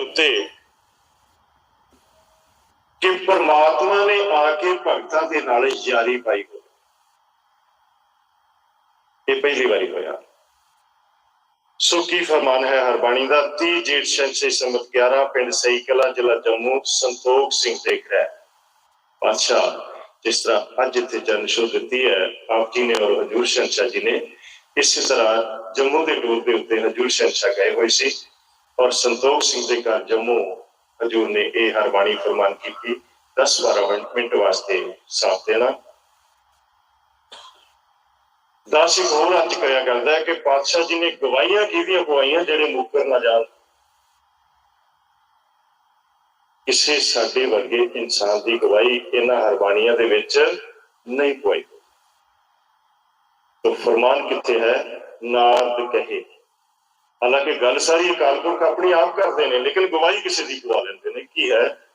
ਦੇ ਉੱਤੇ ਕਿ ਪਰਮਾਤਮਾ ਨੇ ਆ ਕੇ ਭਗਤਾਂ ਦੇ ਨਾਲ ਯਾਰੀ ਪਾਈ ਇਹ ਪਹਿਲੀ ਵਾਰੀ ਹੋਇਆ। ਸੋ ਕੀ ਫਰਮਾਨ ਹੈ ਹਰਬਾਣੀ ਦਾ? 30 ਜੇਠ ਸ਼ੰਸੇ ਸਮਤ 11 ਪਿੰਡ ਸਈ ਕਲਾ, ਜ਼ਿਲ੍ਹਾ ਜੰਮੂ, ਸੰਤੋਖ ਸਿੰਘ ਦੇਖ ਰਿਹਾ ਪਾਤਸ਼ਾਹ ਜਿਸ ਤਰ੍ਹਾਂ ਅੱਜ ਇੱਥੇ ਜਨ ਸ਼ੋ ਦਿੱਤੀ ਹੈ, ਆਪ ਜੀ ਨੇ ਔਰ ਹਜੂਰ ਸ਼ੰਸ਼ਾ ਜੀ ਨੇ, ਇਸੇ ਤਰ੍ਹਾਂ ਜੰਮੂ ਦੇ ਟੂਰ ਦੇ ਉੱਤੇ ਹਜੂਰ ਸ਼ੰਸ਼ਾ ਗਏ ਹੋਏ ਸੀ। ਔਰ ਸੰਤੋਖ ਸਿੰਘ ਦੇ ਘਰ ਜੰਮੂ ਹਜੂਰ ਨੇ ਇਹ ਹਰਬਾਣੀ ਫਰਮਾਨ ਕੀਤੀ 10-12 ਮਿੰਟ ਵਾਸਤੇ ਸਾਥ ਦੇਣਾ। ਦਾਸੀ ਹੋਰ ਅੱਜ ਕਰਿਆ ਕਰਦਾ ਹੈ ਕਿ ਪਾਤਸ਼ਾਹ ਜੀ ਨੇ ਗਵਾਹੀਆਂ ਕਿਹਦੀਆਂ ਗਵਾਹੀਆਂ ਜਿਹੜੇ ਮੁਕਰ ਨਾ ਜਾਣ? ਕਿਸੇ ਸਾਡੇ ਵਰਗੇ ਇਨਸਾਨ ਦੀ ਗਵਾਹੀ ਇਹਨਾਂ ਹਰਬਾਨੀਆਂ ਦੇ ਵਿੱਚ ਨਹੀਂ ਪਈ ਤਾਂ ਫਰਮਾਨ ਕਿੱਥੇ ਹੈ? ਨਾਰਦ ਕਹੇ। ਹਾਲਾਂਕਿ ਗੱਲ ਸਾਰੀ ਅਕਾਲ ਪੁਰਖ ਆਪਣੀ ਆਪ ਕਰਦੇ ਨੇ, ਲੇਕਿਨ ਗਵਾਹੀ ਕਿਸੇ ਦੀ ਕਰਵਾ ਲੈਂਦੇ ਨੇ। ਕੀ ਹੈ?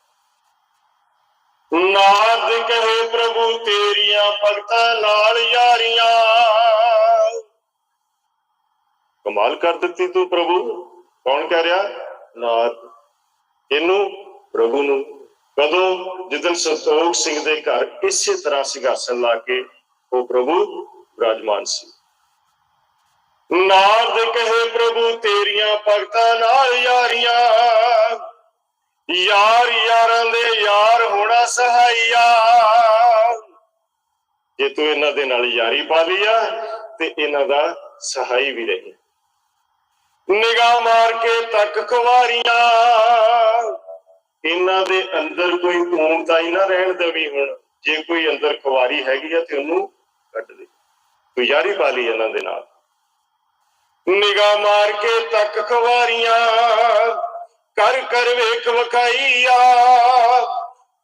ਨਾਦ ਕਹੇ ਪ੍ਰਭੂ, ਤੇਰੀਆਂ ਭਗਤਾਂ ਨਾਲ ਯਾਰੀਆਂ। ਕਮਾਲ ਕਰ ਦਿੱਤੀ ਤੂੰ ਪ੍ਰਭੂ। ਕੌਣ ਕਹਿ ਰਿਹਾ? ਨਾਦ। ਇਹਨੂੰ ਪ੍ਰਭੂ ਨੂੰ। ਕਦੋਂ? ਜਦੋਂ ਸਤੋਖ ਸਿੰਘ ਦੇ ਘਰ ਇਸੇ ਤਰ੍ਹਾਂ ਸਿੰਘਾਸਨ ਲਾ ਕੇ ਉਹ ਪ੍ਰਭੂ ਵਿਰਾਜਮਾਨ ਸੀ। ਨਾਦ ਕਹੇ ਪ੍ਰਭੂ, ਤੇਰੀਆਂ ਭਗਤਾਂ ਨਾਲ ਯਾਰੀਆਂ। ਯਾਰ ਯਾਰਾਂ ਦੇ ਯਾਰ ਹੋਣਾ ਸਹਾਈਆ। ਜੇ ਤੂੰ ਇਹਨਾਂ ਦੇ ਨਾਲ ਯਾਰੀ ਪਾ ਲਿਆ ਤੇ ਇਹਨਾਂ ਦਾ ਸਹਾਈ ਵੀ ਰਹੀ। ਨਿਗਾਹ ਮਾਰ ਕੇ ਤੱਕ ਖਵਾਰੀਆਂ। ਇਹਨਾਂ ਦੇ ਅੰਦਰ ਕੋਈ ਊਣਤਾ ਹੀ ਨਾ ਰਹਿਣ ਦੇਵੀ ਹੁਣ। ਜੇ ਕੋਈ ਅੰਦਰ ਖਵਾਰੀ ਹੈਗੀ ਆ ਤੇ ਉਹਨੂੰ ਕੱਢ ਦੇ। ਤੂੰ ਯਾਰੀ ਪਾ ਲਈ ਇਹਨਾਂ ਦੇ ਨਾਲ। ਨਿਗਾ ਮਾਰ ਕੇ ਤੱਕ ਖਵਾਰੀਆਂ। ਕਰ ਕਰ ਵੇਖ ਵਖਾਈਆ।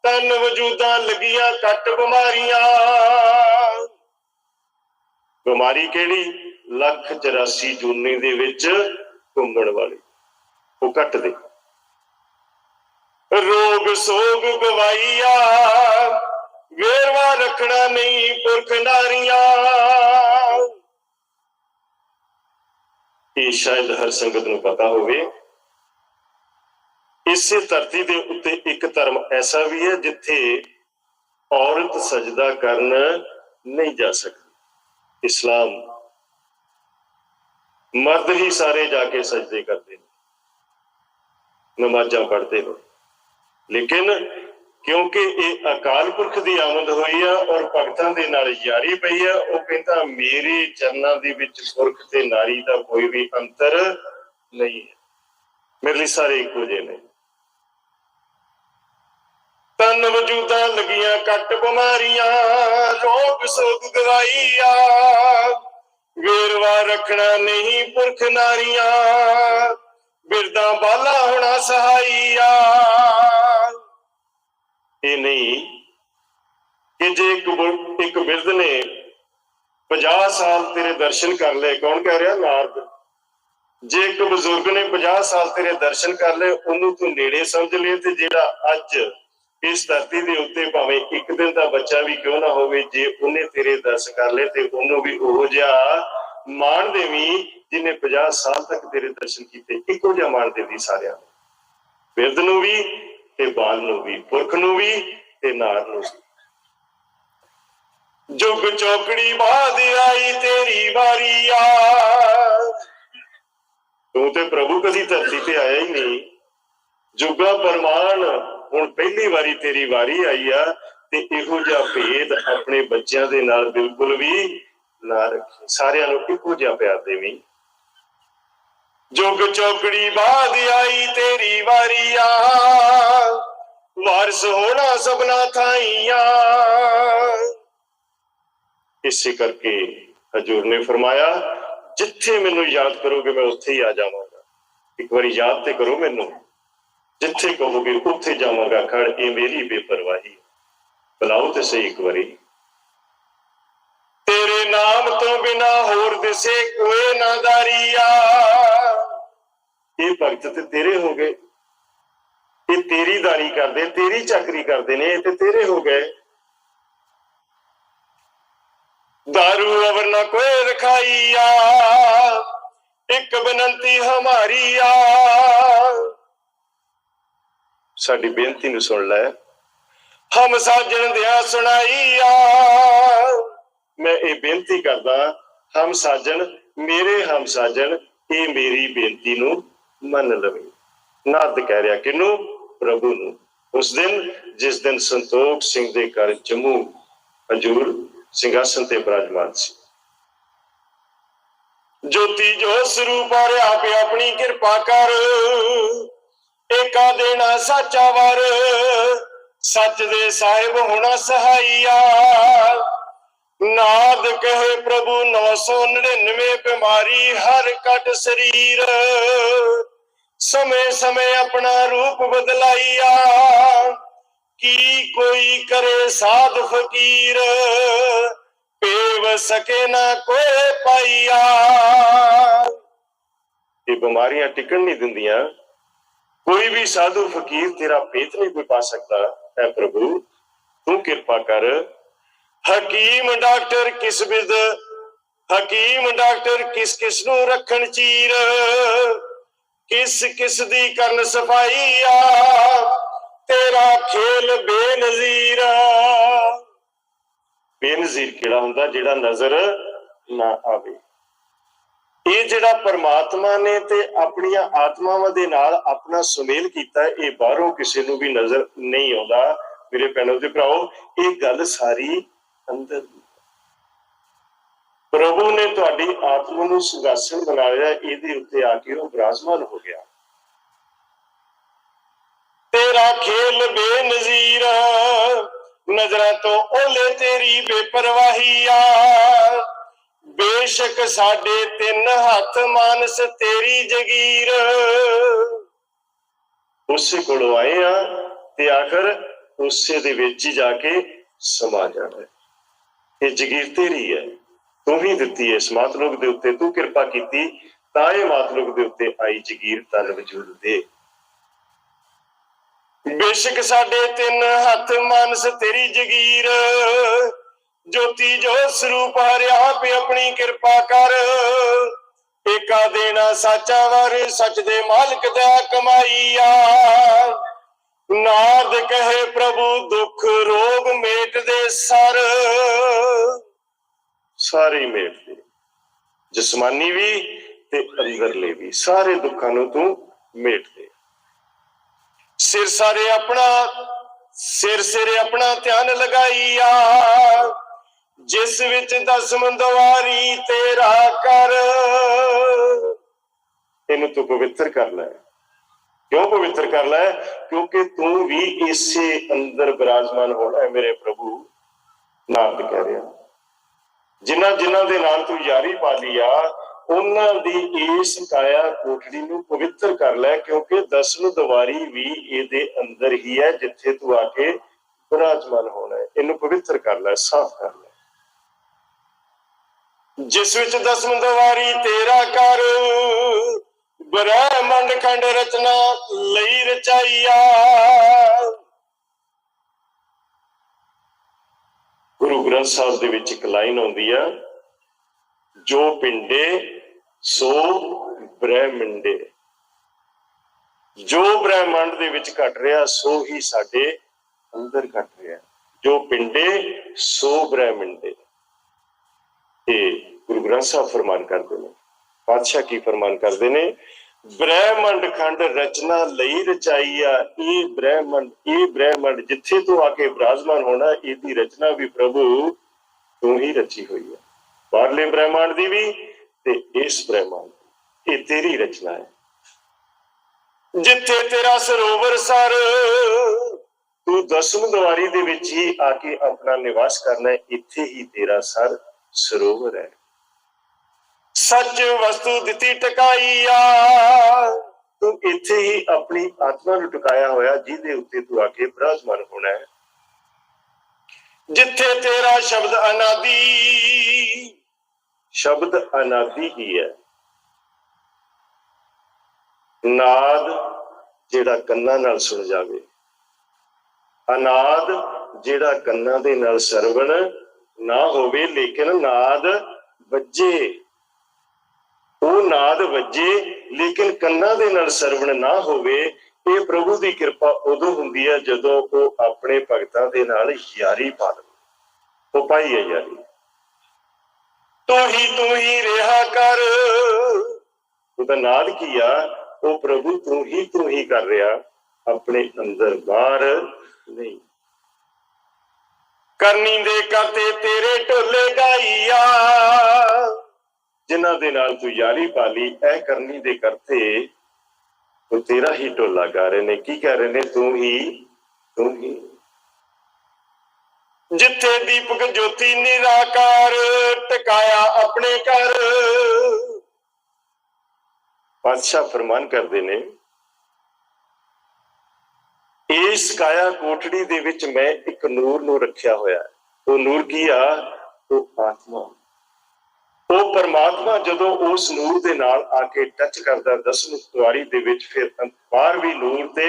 ਤਨ ਵਜੂਦਾਂ ਲੱਗੀਆਂ ਕੱਟ ਬਿਮਾਰੀਆਂ। ਬਿਮਾਰੀ ਕਿਹੜੀ? ਲੱਖ 84 ਜੂਨੀ ਦੇ ਵਿੱਚ ਘੁੰਮਣ ਵਾਲੀ। ਉਹ ਕੱਟ ਦੇ। ਰੋਗ ਸੋਗ ਗਵਾਈਆ। ਵੇਰਵਾ ਰੱਖਣਾ ਨਹੀਂ ਪੁਰਖ ਨਾਰੀਆਂ। ਇਹ ਸ਼ਾਇਦ ਹਰ ਸੰਗਤ ਨੂੰ ਪਤਾ ਹੋਵੇ। ਇਸੇ ਧਰਤੀ ਦੇ ਉੱਤੇ ਇੱਕ ਧਰਮ ਐਸਾ ਵੀ ਹੈ ਜਿੱਥੇ ਔਰਤ ਸਜਦਾ ਕਰਨ ਨਹੀਂ ਜਾ ਸਕਦੀ। ਇਸਲਾਮ ਮਰਦ ਹੀ ਸਾਰੇ ਜਾ ਕੇ ਸਜਦੇ ਕਰਦੇ ਨੇ। ਨਮਾਜ਼ਾਂ ਪੜ੍ਹਦੇ ਹੋ ਲੇਕਿਨ ਕਿਉਂਕਿ ਇਹ ਅਕਾਲ ਪੁਰਖ ਦੀ ਆਮਦ ਹੋਈ ਆ ਔਰ ਭਗਤਾਂ ਦੇ ਨਾਲ ਯਾਰੀ ਪਈ ਆ, ਉਹ ਕਹਿੰਦਾ ਮੇਰੇ ਚਰਨਾਂ ਦੇ ਵਿੱਚ ਪੁਰਖ ਤੇ ਨਾਰੀ ਦਾ ਕੋਈ ਵੀ ਅੰਤਰ ਨਹੀਂ ਹੈ। ਮੇਰੇ ਲਈ ਸਾਰੇ ਇੱਕੋ ਜਿਹੇ ਨੇ। ਤਨ ਵਜੂਦਾਂ ਲੱਗੀਆਂ ਕੱਟ ਬਿਮਾਰੀਆਂ, ਰੋਗ ਸੋਗ ਗਵਾਈਆ, ਵੇਰਵਾ ਰੱਖਣਾ ਨਹੀਂ ਪੁਰਖ ਨਾਰੀਆਂ ਬਿਰਦਾਂ ਬਾਲਾ ਹੋਣਾ ਸਹਾਈਆ। ਇਹ ਨਹੀਂ ਕਿ ਜੇ ਇੱਕ ਬੁ- ਇੱਕ ਬਿਰਧ ਨੇ 50 ਸਾਲ ਤੇਰੇ ਦਰਸ਼ਨ ਕਰ ਲਏ, ਕੌਣ ਕਹਿ ਰਿਹਾ? ਨਾਰਦ। ਜੇ ਇੱਕ ਬਜ਼ੁਰਗ ਨੇ 50 ਸਾਲ ਤੇਰੇ ਦਰਸ਼ਨ ਕਰ ਲਏ, ਉਹਨੂੰ ਤੂੰ ਨੇੜੇ ਸਮਝ ਲੈ ਤੇ ਜਿਹੜਾ ਅੱਜ ਇਸ ਧਰਤੀ ਦੇ ਉੱਤੇ ਭਾਵੇਂ ਇੱਕ ਦਿਨ ਦਾ ਬੱਚਾ ਵੀ ਕਿਉਂ ਨਾ ਹੋਵੇ, ਜੇ ਉਹਨੇ ਤੇਰੇ ਦਰਸ਼ਨ ਕਰ ਲਏ ਤੇ ਉਹਨੂੰ ਵੀ ਉਹੋ ਜਿਹਾ ਮਾਣ ਦੇਵੀ ਜਿਹਨੇ 50 ਸਾਲ ਤੱਕ ਤੇਰੇ ਦਰਸ਼ਨ ਕੀਤੇ, ਇੱਕੋ ਜਿਹਾ ਮਾਣ ਦੇਵੀ ਸਾਰਿਆਂ ਨੂੰ। ਬਿਰਧ ਨੂੰ ਵੀ ਤੇ ਬਾਲ ਨੂੰ ਵੀ, ਪੁਰਖ ਨੂੰ ਵੀ ਤੇ ਨਾਰ ਨੂੰ ਜੁਗ ਚੌਕੜੀ ਬਾਦ ਆਈ ਤੇਰੀ ਵਾਰੀ ਆ। ਤੂੰ ਤੇ ਪ੍ਰਭੂ ਕਦੀ ਧਰਤੀ ਤੇ ਆਇਆ ਹੀ ਨਹੀਂ। ਜੁਗਾ ਪਰਮਾਨ ਹੁਣ ਪਹਿਲੀ ਵਾਰੀ ਤੇਰੀ ਵਾਰੀ ਆਈ ਆ ਤੇ ਇਹੋ ਜਿਹਾ ਭੇਦ ਆਪਣੇ ਬੱਚਿਆਂ ਦੇ ਨਾਲ ਬਿਲਕੁਲ ਵੀ ਨਾ ਰੱਖੀ। ਸਾਰਿਆਂ ਨੂੰ ਇੱਕੋ ਜਿਹਾ ਪਿਆਰ ਦੇਵੀਂ। ਜੁਗ ਚੌਕੜੀ ਬਾਦ ਆਈ ਤੇਰੀ ਵਾਰੀ ਆ। ਵਾਰਸ ਹੋਣਾ ਸਭਨਾ ਥਾਈਆਂ। ਇਸੇ ਕਰਕੇ ਹਜੂਰ ਨੇ ਫਰਮਾਇਆ, ਜਿੱਥੇ ਮੈਨੂੰ ਯਾਦ ਕਰੋਗੇ ਮੈਂ ਉੱਥੇ ਹੀ ਆ ਜਾਵਾਂਗਾ। ਇੱਕ ਵਾਰੀ ਯਾਦ ਤੇ ਕਰੋ ਮੈਨੂੰ। ਜਿੱਥੇ ਕਹੋਗੇ ਉੱਥੇ ਜਾਵਾਂਗਾ, ਖੜ ਇਹ ਮੇਰੀ ਬੇਪਰਵਾਹੀ। ਬੁਲਾਓ ਤੇ ਸਹੀ ਇੱਕ ਵਾਰੀ। ਤੇਰੇ ਨਾਮ ਤੋਂ ਬਿਨਾ ਹੋਰ ਦਿਸੇ ਕੋਈ ਨਾ ਦਾਰੀਆ। ਇਹ ਭਗਤ ਤੇ ਤੇਰੇ ਹੋ ਗਏ। ਇਹ ਤੇਰੀ ਦਾਰੀ ਕਰਦੇ ਤੇਰੀ ਚੱਕਰੀ ਕਰਦੇ ਨੇ ਇਹ ਤੇ ਤੇਰੇ ਹੋ ਗਏ दारू अवर न कोई रखाइया एक बनंती हमारी आ ਸਾਡੀ ਬੇਨਤੀ ਨੂੰ ਸੁਣ ਲੈ ਹਮ ਸਾਜਣ ਦਿਆ ਸੁਣਾਈਆ ਮੈਂ ਇਹ ਬੇਨਤੀ ਕਰਦਾ ਹਮ ਸਾਜਣ ਮੇਰੇ ਹਮ ਸਾਜਣ ਇਹ ਮੇਰੀ ਬੇਨਤੀ ਨੂੰ ਮੰਨ ਲਵੇ ਨਾਦ ਕਹਿ ਰਿਹਾ ਕਿਨੂੰ ਪ੍ਰਭੂ ਨੂੰ। ਉਸ ਦਿਨ ਜਿਸ ਦਿਨ ਸੰਤੋਖ ਸਿੰਘ ਦੇ ਘਰ ਜੰਮੂ ਹਜੂਰ ਸਿੰਘਾਸਨ ਤੇ ਬਿਰਾਜਮਾਨ ਸੀ। ਜੋਤੀ ਜੋ ਸਰੂਪ ਹਰ ਆਪੇ ਆਪਣੀ ਕਿਰਪਾ ਕਰ। ਏਕਾ ਦੇਣਾ ਸਾਚਾ ਵਰ। ਸੱਚ ਦੇ ਸਾਹਿਬ ਹੋਣਾ ਸਹਾਈਆ ਨਾਦ ਕਹੇ ਪ੍ਰਭੂ 999 ਬਿਮਾਰੀ, ਹਰ ਕਟ ਸਰੀਰ। ਸਮੇਂ ਸਮੇਂ ਆਪਣਾ ਰੂਪ ਬਦਲਾਈਆ। ਕੀ ਕੋਈ ਕਰੇ ਸਾਧ ਫਕੀਰ, ਪੇਵ ਸਕੇ ਨਾ ਕੋਈ ਪਾਈਆ। ਇਹ ਬਿਮਾਰੀਆਂ ਟਿਕਣ ਨਹੀਂ ਦਿੰਦੀਆਂ। ਕੋਈ ਵੀ ਸਾਧੂ ਫਕੀਰ ਤੇਰਾ ਪੇਤ ਨਹੀਂ ਕੋਈ ਪਾ ਸਕਦਾ। ਹੈ ਪ੍ਰਭੂ, ਤੂੰ ਕਿਰਪਾ ਕਰ। ਹਕੀਮ ਡਾਕਟਰ ਕਿਸ ਵਿਦ, ਹਕੀਮ ਡਾਕਟਰ ਕਿਸ ਕਿਸ ਨੂੰ ਰੱਖਣ ਚੀਰ। ਕਿਸ ਕਿਸ ਦੀ ਕਰਨ ਸਫ਼ਾਈ ਤੇਰਾ ਖੇਲ ਬੇਨਜ਼ੀਰ ਬੇਨਜ਼ੀਰ ਕਿਹੜਾ ਹੁੰਦਾ ਜਿਹੜਾ ਨਜ਼ਰ ਨਾ ਆਵੇ? ਇਹ ਜਿਹੜਾ ਪਰਮਾਤਮਾ ਨੇ ਤੇ ਆਪਣੀਆਂ ਆਤਮਾਵਾਂ ਦੇ ਨਾਲ ਆਪਣਾ ਸੁਮੇਲ ਕੀਤਾ, ਇਹ ਬਾਹਰੋਂ ਕਿਸੇ ਨੂੰ ਵੀ ਨਜ਼ਰ ਨਹੀਂ ਆਉਂਦਾ। ਮੇਰੇ ਭੈਣੋ ਦੇ ਭਰਾਓ, ਇਹ ਗੱਲ ਸਾਰੀ ਅੰਦਰ ਪ੍ਰਭੂ ਨੇ ਤੁਹਾਡੀ ਆਤਮਾ ਨੂੰ ਸੁਗਾਸਨ ਬਣਾ ਲਿਆ ਇਹਦੇ ਉੱਤੇ ਆ ਕੇ ਉਹ ਬਰਾਜਮਾਨ ਹੋ ਗਿਆ। ਤੇਰਾ ਖੇਲ ਬੇਨਜ਼ੀਰ, ਨਜ਼ਰਾਂ ਤੋਂ ਓਲੇ ਤੇਰੀ ਬੇਪਰਵਾਹੀ ਆ। ਬੇਸ਼ੱਕ ਸਾਡੇ ਤਿੰਨ ਹੱਥ ਮਾਨਸ ਤੇਰੀ ਜਗੀਰ। ਉਸੇ ਕੋਲੋਂ ਆਏ ਆ ਤੇ ਆਖਰ ਉਸੇ ਦੇ ਵਿੱਚ ਹੀ ਜਾ ਕੇ ਸਮਾ ਜਾਣਾ ਹੈ। ਇਹ ਜਗੀਰ ਤੇਰੀ ਹੈ। ਤੂੰ ਹੀ ਦਿੱਤੀ ਇਸ ਮਾਤਲੁਕ ਦੇ ਉੱਤੇ, ਤੂੰ ਕਿਰਪਾ ਕੀਤੀ ਤਾਂ ਇਹ ਮਾਤਲੁਕ ਦੇ ਉੱਤੇ ਆਈ ਜਗੀਰ ਤਨ ਵਜੂਦ ਦੇ। ਬੇਸ਼ੱਕ ਸਾਡੇ ਤਿੰਨ ਹੱਥ ਮਾਨਸ ਤੇਰੀ ਜਗੀਰ, ਜੋਤੀ ਜੋ ਸਰੂਪ ਹਰਿਆ ਪੇ ਆਪਣੀ ਕਿਰਪਾ ਕਰ। ਏਕਾ ਦੇਣਾ ਸਾਚਾ ਵਰ, ਸੱਚ ਦੇ ਮਾਲਕ ਦਾ ਕਮਾਈਆ। ਨਾਦ ਕਹੇ ਪ੍ਰਭੂ, ਦੁੱਖ ਰੋਗ ਮੇਟ ਦੇ ਸਰ। ਸਾਰੇ ਮੇਟਦੇ ਜਿਸਮਾਨੀ ਵੀ ਤੇ ਅੰਦਰਲੇ ਵੀ, ਸਾਰੇ ਦੁੱਖਾਂ ਨੂੰ ਤੂੰ ਮੇਟ ਦੇ। ਸਿਰ ਸਾਰੇ ਆਪਣਾ, ਸਿਰ ਸਿਰੇ ਆਪਣਾ ਧਿਆਨ ਲਗਾਈਆ ਜਿਸ ਵਿੱਚ ਦਸਮ ਦਵਾਰੀ ਤੇਰਾ ਕਰ। ਇਹਨੂੰ ਤੂੰ ਪਵਿੱਤਰ ਕਰ ਲੈ। ਕਿਉਂ ਪਵਿੱਤਰ ਕਰ ਲੈ? ਕਿਉਂਕਿ ਤੂੰ ਵੀ ਇਸੇ ਅੰਦਰ ਬਿਰਾਜਮਾਨ ਹੋਣਾ ਹੈ ਮੇਰੇ ਪ੍ਰਭੂ। ਨਾਮ ਕਹਿ ਰਿਹਾ। ਜਿਨ੍ਹਾਂ ਜਿਨ੍ਹਾਂ ਦੇ ਨਾਲ ਤੂੰ ਯਾਰੀ ਪਾ ਲਈ ਆ, ਉਹਨਾਂ ਦੀ ਇਸ ਕਾਇਆ ਕੋਠੜੀ ਨੂੰ ਪਵਿੱਤਰ ਕਰ ਲੈ, ਕਿਉਂਕਿ ਦਸਮ ਦਵਾਰੀ ਵੀ ਇਹਦੇ ਅੰਦਰ ਹੀ ਹੈ, ਜਿੱਥੇ ਤੂੰ ਆ ਕੇ ਬਿਰਾਜਮਾਨ ਹੋਣਾ ਹੈ। ਇਹਨੂੰ ਪਵਿੱਤਰ ਕਰ ਲੈ, ਸਾਫ਼ ਕਰ ਲੈ। ਜਿਸ ਵਿੱਚ ਦਸਮ ਦਵਾਰੀ ਤੇਰਾ ਕਰ ਬ੍ਰਹਮੰਡ ਖੰਡ ਰਚਨਾ ਲਈ ਰਚਾਈਆ ਗੁਰੂ ਗ੍ਰੰਥ ਸਾਹਿਬ ਦੇ ਵਿੱਚ ਇੱਕ ਲਾਈਨ ਆਉਂਦੀ ਆ, ਜੋ ਪਿੰਡੇ, ਸੋ ਬ੍ਰਹਮੰਡੇ। ਜੋ ਬ੍ਰਹਮੰਡ ਦੇ ਵਿੱਚ ਘਟ ਰਿਹਾ, ਸੋ ਹੀ ਸਾਡੇ ਅੰਦਰ ਘਟ ਰਿਹਾ। ਜੋ ਪਿੰਡੇ, ਸੋ ਬ੍ਰਹਮੰਡੇ। ਤੇ ਗੁਰੂ ਗ੍ਰੰਥ ਸਾਹਿਬ ਫਰਮਾਨ ਕਰਦੇ ਨੇ। ਪਾਤਸ਼ਾਹ ਕੀ ਫਰਮਾਨ ਕਰਦੇ ਨੇ? ਬ੍ਰਹਿਮੰਡ ਖੰਡ ਰਚਨਾ ਲਈ ਰਚਾਈ ਆ, ਇਹ ਬ੍ਰਹਿਮੰਡ ਇਹ ਬ੍ਰਹਿਮੰਡ ਜਿੱਥੇ ਤੂੰ ਆ ਕੇ ਬਿਰਾਜਮਾਨ ਹੋਣਾ, ਇਹਦੀ ਰਚਨਾ ਵੀ ਪ੍ਰਭੂ ਤੂੰ ਹੀ ਰਚੀ ਹੋਈ ਹੈ ਬਾਹਰਲੇ ਬ੍ਰਹਿਮੰਡ ਦੀ ਵੀ ਤੇ ਇਸ ਬ੍ਰਹਿਮੰਡ ਦੀ। ਇਹ ਤੇਰੀ ਰਚਨਾ ਹੈ। ਜਿੱਥੇ ਤੇਰਾ ਸਰੋਵਰ ਸਰ, ਤੂੰ ਦਸਮ ਦਵਾਰੀ ਦੇ ਵਿੱਚ ਹੀ ਆ ਕੇ ਆਪਣਾ ਨਿਵਾਸ ਕਰਨਾ ਹੈ, ਇੱਥੇ ਹੀ ਤੇਰਾ ਸਰ ਸਰੋਵਰ ਹੈ। ਸੱਚ ਵਸਤੂ ਦਿੱਤੀ ਟਿਕਾਈ ਤੂੰ ਇੱਥੇ ਹੀ ਆਪਣੀ ਆਤਮਾ ਨੂੰ ਟਿਕਾਇਆ ਹੋਇਆ, ਜਿਹਦੇ ਉੱਤੇ ਤੂੰ ਆ ਕੇ ਬਿਰਾਜਮਾਨ ਹੋਣਾ ਹੈ। ਜਿੱਥੇ ਤੇਰਾ ਸ਼ਬਦ ਅਨਾਦੀ ਸ਼ਬਦ ਅਨਾਦੀ ਹੀ ਹੈ। ਨਾਦ ਜਿਹੜਾ ਕੰਨਾਂ ਨਾਲ ਸੁਣ ਜਾਵੇ। ਅਨਾਦ ਜਿਹੜਾ ਕੰਨਾਂ ਦੇ ਨਾਲ ਸਰਵਣ ਨਾ ਹੋਵੇ, ਲੇਕਿਨ ਨਾਦ ਵੱਜੇ। ਉਹ ਨਾਦ ਵੱਜੇ, ਲੇਕਿਨ ਕੰਨਾਂ ਦੇ ਨਾਲ ਸਰਵਣ ਨਾ ਹੋਵੇ, ਇਹ ਪ੍ਰਭੂ ਦੀ ਕਿਰਪਾ ਉਦੋਂ ਹੁੰਦੀ ਹੈ ਜਦੋਂ ਉਹ ਆਪਣੇ ਭਗਤਾਂ ਦੇ ਨਾਲ ਯਾਰੀ ਪਾ ਲਵੇ ਉਹ ਪਾਈ ਹੈ ਯਾਰੀ। ਤੂੰ ਹੀ ਤੂੰ ਹੀ ਰਿਹਾ ਕਰ। ਉਹਦਾ ਨਾਦ ਕੀ ਆ? ਉਹ ਪ੍ਰਭੂ ਤੂੰ ਹੀ ਤੂੰ ਹੀ ਕਰ ਰਿਹਾ। ਆਪਣੇ ਅੰਦਰ ਬਾਹਰ ਨਹੀਂ। ਕਰਨੀ ਦੇ ਕਰਤੇ ਤੇਰੇ ਢੋਲੇ ਗਾਈਆ ਜਿਨ੍ਹਾਂ ਦੇ ਨਾਲ ਤੂੰ ਯਾਰੀ ਪਾਲੀ ਇਹ ਕਰਨੀ ਦੇ ਕਰਤੇ ਉਹ ਤੇਰਾ ਹੀ ਢੋਲਾ ਗਾ ਰਹੇ ਨੇ। ਕੀ ਕਹਿ ਰਹੇ ਨੇ? ਤੂੰ ਹੀ ਤੂੰ ਹੀ। ਜਿੱਥੇ ਦੀਪਕ ਜੋਤੀ ਨਿਰਾਕਾਰ ਟਿਕਾਇਆ ਆਪਣੇ ਘਰ। ਪਾਤਸ਼ਾਹ ਫਰਮਾਨ ਕਰਦੇ ਨੇ, ਇਸ ਕਾਇਆ ਕੋਠੜੀ ਦੇ ਵਿੱਚ ਮੈਂ ਇੱਕ ਨੂਰ ਨੂੰ ਰੱਖਿਆ ਹੋਇਆ। ਹੈ ਉਹ ਨੂਰ ਕੀ ਆ? ਉਹ ਆਤਮਾ। ਉਹ ਪਰਮਾਤਮਾ ਜਦੋਂ ਉਸ ਨੂਰ ਦੇ ਨਾਲ ਆ ਕੇ ਟੱਚ ਕਰਦਾ, ਦਸਮ ਦੁਆਰੀ ਦੇ ਵਿੱਚ ਫਿਰ ਬਾਹਰ ਵੀ ਨੂਰ ਤੇ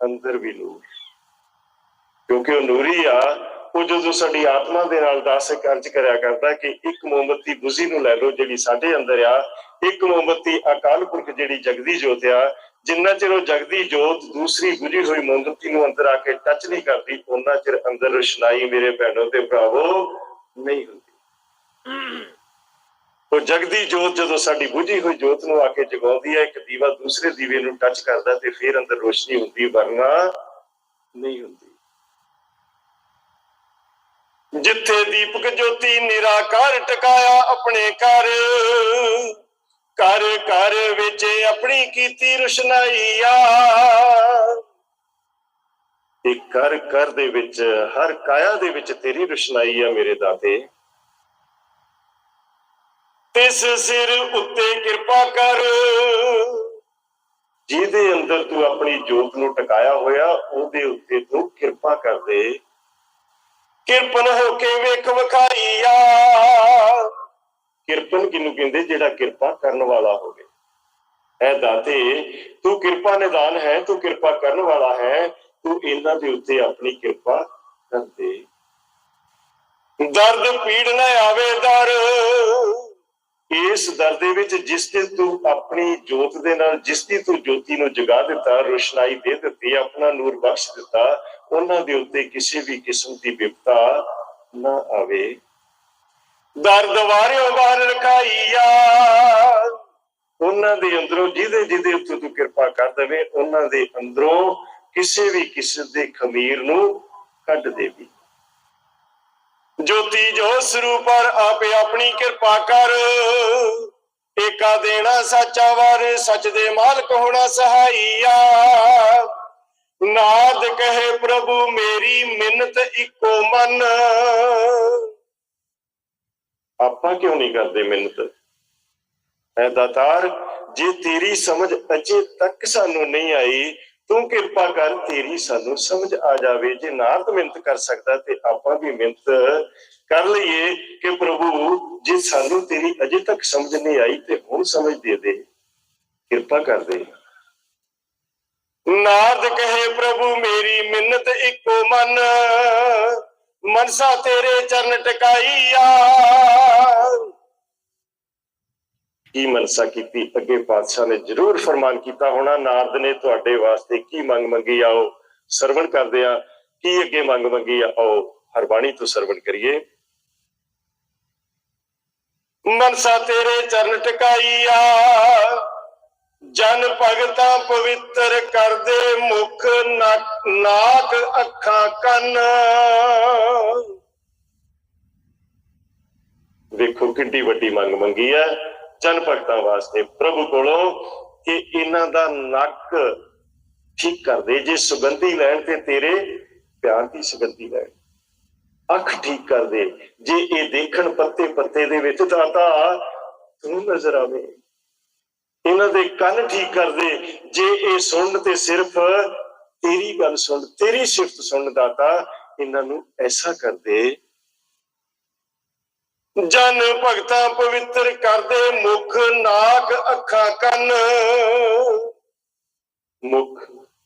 ਅੰਦਰ ਵੀ ਨੂਰ। ਕਿਉਂਕਿ ਉਹ ਨੂਰੀ ਆ, ਉਹ ਜਦੋਂ ਸਾਡੀ ਆਤਮਾ ਦੇ ਨਾਲ ਦਾਸ ਕਾਰਜ ਕਰਿਆ ਕਰਦਾ ਕਿ ਇੱਕ ਮੋਮਬੱਤੀ ਬੁਝੀ ਨੂੰ ਲੈ ਲਓ ਜਿਹੜੀ ਸਾਡੇ ਅੰਦਰ ਆ, ਇੱਕ ਮੋਮਬੱਤੀ ਅਕਾਲ ਪੁਰਖ ਜਿਹੜੀ ਜਗਦੀ ਜੋਤ ਆ, ਜਿੰਨਾ ਚਿਰ ਉਹ ਜਗਦੀ ਜੋਤ ਦੂਸਰੀ ਬੁਝੀ ਹੋਈ ਮੋਮਬੱਤੀ ਨੂੰ ਅੰਦਰ ਆ ਕੇ ਟੱਚ ਨਹੀਂ ਕਰਦੀ ਉਹਨਾਂ ਚਿਰ ਅੰਦਰ ਰੋਸ਼ਨਾਈ ਮੇਰੇ ਭੈਣੋ ਤੇ ਭਰਾਵੋ ਨਹੀਂ ਹੁੰਦੀ। ਉਹ ਜਗਦੀ ਜੋਤ ਜਦੋਂ ਸਾਡੀ ਬੁਝੀ ਹੋਈ ਜੋਤ ਨੂੰ ਆ ਕੇ ਜਗਾਉਂਦੀ ਹੈ, ਇੱਕ ਦੀਵਾ ਦੂਸਰੇ ਦੀਵੇ ਨੂੰ ਟੱਚ ਕਰਦਾ ਤੇ ਫਿਰ ਅੰਦਰ ਰੋਸ਼ਨੀ ਹੁੰਦੀ, ਵਰਨਾ ਨਹੀਂ ਹੁੰਦੀ। ਜਿੱਥੇ ਦੀਪਕ ਜੋਤੀ ਨਿਰਾਕਾਰ ਟਿਕਾਇਆ ਆਪਣੇ ਘਰ ਘਰ ਘਰ ਵਿੱਚ ਆਪਣੀ ਕੀਤੀ ਰੁਸ਼ਨਾਈ ਆ ਇਹ ਘਰ ਘਰ ਦੇ ਵਿੱਚ, ਹਰ ਕਾਇਆ ਦੇ ਵਿੱਚ ਤੇਰੀ ਰੁਸ਼ਨਾਈ ਆ ਮੇਰੇ ਦਾਤੇ। ਤਿਸ ਸਿਰ ਉੱਤੇ ਕਿਰਪਾ ਕਰ। ਜਿਹਦੇ ਅੰਦਰ ਤੂੰ ਆਪਣੀ ਜੋਤ ਨੂੰ ਟਿਕਾਇਆ ਹੋਇਆ, ਉਹਦੇ ਉੱਤੇ ਤੂੰ ਕਿਰਪਾ ਕਰ ਦੇ। ਕਿਰਪਨ ਹੋ ਕੇ ਵੇਖ ਵਿਖਾਈਆ ਕਿਰਪਨ ਕਿਨੂੰ ਕਹਿੰਦੇ? ਜਿਹੜਾ ਕਿਰਪਾ ਕਰਨ ਵਾਲਾ ਹੋਵੇ। ਐ ਦਾਤੇ, ਤੂੰ ਕਿਰਪਾ ਨਿਦਾਨ ਹੈ, ਤੂੰ ਕਿਰਪਾ ਕਰਨ ਵਾਲਾ ਹੈ, ਤੂੰ ਇਹਨਾਂ ਦੇ ਉੱਤੇ ਆਪਣੀ ਕਿਰਪਾ ਕਰ ਦੇ। ਦਰਦ ਪੀੜ ਨਾ ਆਵੇ, ਦਰ। ਇਸ ਦਰ ਦੇ ਵਿੱਚ ਜਿਸ ਤੇ ਤੂੰ ਆਪਣੀ ਜੋਤ ਦੇ ਨਾਲ, ਜਿਸ ਦੀ ਤੂੰ ਜੋਤੀ ਨੂੰ ਜਗਾ ਦਿੱਤਾ, ਰੋਸ਼ਨਾਈ ਦੇ ਦਿੱਤੀ, ਆਪਣਾ ਨੂਰ ਬਖਸ਼ ਦਿੱਤਾ, ਉਹਨਾਂ ਦੇ ਉੱਤੇ ਕਿਸੇ ਵੀ ਕਿਸਮ ਦੀ ਵਿਪਤਾ ਨਾ ਆਵੇ। ਦਰਦ ਵਾਰਿਓ ਬਾਹਰ ਰਖਾਈਆ ਉਹਨਾਂ ਦੇ ਅੰਦਰੋਂ, ਜਿਹਦੇ ਜਿਹਦੇ ਉੱਤੇ ਤੂੰ ਕਿਰਪਾ ਕਰ ਦੇਵੇਂ, ਉਹਨਾਂ ਦੇ ਅੰਦਰੋਂ ਕਿਸੇ ਵੀ ਕਿਸਮ ਦੇ ਖਮੀਰ ਨੂੰ ਕੱਢ ਦੇਵੀ। ਜੋਤੀ ਜੋ ਸਰੂਪ ਆਪੇ ਆਪਣੀ ਕਿਰਪਾ ਕਰ। ਏਕਾ ਦੇਣਾ ਸੱਚਾ ਵਾਰ, ਸੱਚ ਦੇ ਮਾਲਕ ਹੋਣਾ ਸਹਾਈਆ ਨਾਦ ਕਹੇ ਪ੍ਰਭੂ, ਮੇਰੀ ਮਿੰਨਤ ਇੱਕੋ ਮਨ। ਆਪਾਂ ਕਿਉਂ ਨਹੀਂ ਕਰਦੇ ਮਿੰਨਤ? ਐ ਦਾਤਾਰ, ਜੇ ਤੇਰੀ ਸਮਝ ਅਜੇ ਤੱਕ ਸਾਨੂੰ ਨਹੀਂ ਆਈ ਤੂੰ ਕਿਰਪਾ ਕਰ, ਤੇਰੀ ਸਾਨੂੰ ਸਮਝ ਆ ਜਾਵੇ। ਜੇ ਨਾਰਦ ਮਿਹਨਤ ਕਰ ਸਕਦਾ, ਤੇ ਆਪਾਂ ਵੀ ਮਿਹਨਤ ਕਰ ਲਈਏ ਕਿ ਪ੍ਰਭੂ, ਜੇ ਸਾਨੂੰ ਤੇਰੀ ਅਜੇ ਤੱਕ ਸਮਝ ਨਹੀਂ ਆਈ, ਤੇ ਹੁਣ ਸਮਝ ਦੇ ਦੇ। ਕਿਰਪਾ ਕਰ ਦੇ। ਨਾਰਦ ਕਹੇ, ਪ੍ਰਭੂ, ਮੇਰੀ ਮਿੰਨਤ ਇੱਕੋ ਮਨ। ਮਨਸਾ ਤੇਰੇ ਚਰਨ ਟਿਕਾਈਆ ਕੀ ਮਨਸਾ ਕੀਤੀ, ਅੱਗੇ ਪਾਤਸ਼ਾਹ ਨੇ ਜ਼ਰੂਰ ਫਰਮਾਨ ਕੀਤਾ ਹੋਣਾ, ਨਾਰਦ ਨੇ ਤੁਹਾਡੇ ਵਾਸਤੇ ਕੀ ਮੰਗ ਮੰਗੀ ਆਓ ਸਰਵਣ ਕਰਦੇ ਆ, ਕੀ ਅੱਗੇ ਮੰਗ ਮੰਗੀ ਆਓ ਹਰਬਾਣੀ ਤੋਂ ਸਰਵਣ ਕਰੀਏ। ਮਨਸਾ ਤੇਰੇ ਚਰਨ ਟਿਕਾਈਆ ਜਨ ਭਗਤਾਂ ਪਵਿੱਤਰ ਕਰਦੇ ਮੁਖ ਨਾਕ ਅੱਖਾਂ ਕੰਨ। ਵੇਖੋ ਕਿੰਨੀ ਵੱਡੀ ਮੰਗ ਮੰਗੀ ਹੈ ਜਨ ਭਗਤਾਂ ਵਾਸਤੇ ਪ੍ਰਭੂ ਕੋਲੋਂ ਕਿ ਇਹਨਾਂ ਦਾ ਨੱਕ ਠੀਕ ਕਰ ਦੇ, ਜੇ ਸੁਗੰਧੀ ਲੈਣ ਤੇ ਤੇਰੇ ਪਿਆਰ ਦੀ ਸੁਗੰਧੀ ਲੈਣ। ਅੱਖ ਠੀਕ ਕਰ ਦੇ, ਜੇ ਇਹ ਦੇਖਣ ਪੱਤੇ ਪੱਤੇ ਦੇ ਵਿੱਚ ਦਾਤਾ, ਤੂੰ ਨਜ਼ਰ ਆਵੇ। ਇਹਨਾਂ ਦੇ ਕੰਨ ਠੀਕ ਕਰ ਦੇ, ਜੇ ਇਹ ਸੁਣਨ ਤੇ ਸਿਰਫ ਤੇਰੀ ਗੱਲ ਸੁਣ, ਤੇਰੀ ਸਿਫਤ ਸੁਣਨ ਦਾਤਾ, ਇਹਨਾਂ ਨੂੰ ਐਸਾ ਕਰ ਦੇ ਜਨ ਭਗਤਾਂ ਪਵਿੱਤਰ ਕਰਦੇ ਮੁਖ ਨਾਕ ਅੱਖਾਂ ਕੰਨ। ਮੁਖ,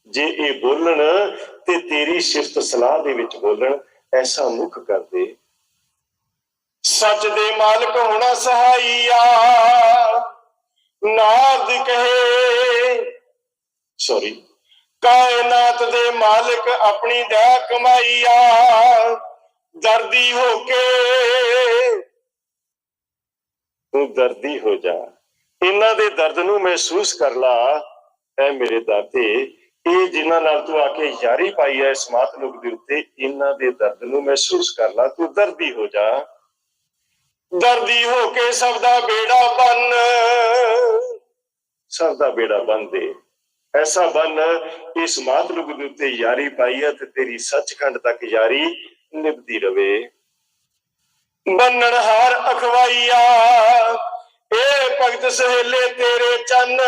ਜੇ ਇਹ ਬੋਲਣ ਤੇ ਤੇਰੀ ਸਿਫਤ ਸਲਾਹ ਦੇ ਵਿੱਚ ਬੋਲਣ, ਐਸਾ ਮੁਖ ਕਰਦੇ। ਸੱਚ ਦੇ ਮਾਲਕ ਹੋਣਾ ਸਹਾਈਆ, ਨਾਦ ਕਹੇ। ਸੌਰੀ ਕਾਇਨਾਤ ਦੇ ਮਾਲਕ ਆਪਣੀ ਦਇਆ ਕਮਾਈਆ, ਦਰਦੀ ਹੋ ਕੇ ਤੂੰ ਦਰਦੀ ਹੋ ਜਾ। ਇਹਨਾਂ ਦੇ ਦਰਦ ਨੂੰ ਮਹਿਸੂਸ ਕਰ ਲਾ। ਐ ਮੇਰੇ ਦਾਤੇ ਇਹ ਜਿਨ੍ਹਾਂ ਨਾਲ ਤੂੰ ਆ ਕੇ ਯਾਰੀ ਪਾਈ ਐ, ਇਸ ਮਾਤਲੁਕ ਦੇ ਉੱਤੇ ਇਹਨਾਂ ਦੇ ਦਰਦ ਨੂੰ ਮਹਿਸੂਸ ਕਰ ਲਾ। ਤੂੰ ਦਰਦੀ ਹੋ ਜਾ। ਦਰਦੀ ਹੋ ਕੇ ਸਭ ਦਾ ਬੇੜਾ ਬੰਨ। ਸਭ ਦਾ ਬੇੜਾ ਬੰਨ ਦੇ। ਐਸਾ ਬੰਨ, ਇਸ ਮਾਤਲੁਕ ਦੇ ਉੱਤੇ ਯਾਰੀ ਪਾਈ ਹੈ ਤੇ ਤੇਰੀ ਸੱਚਖੰਡ ਤੱਕ ਯਾਰੀ ਨਿਭਦੀ ਰਵੇ। ਬੰਨਣ ਹਾਰ ਅਖਵਾਈਆ। ਏ ਭਗਤ ਸਹੇਲੇ, ਤੇਰੇ ਚੰਨ।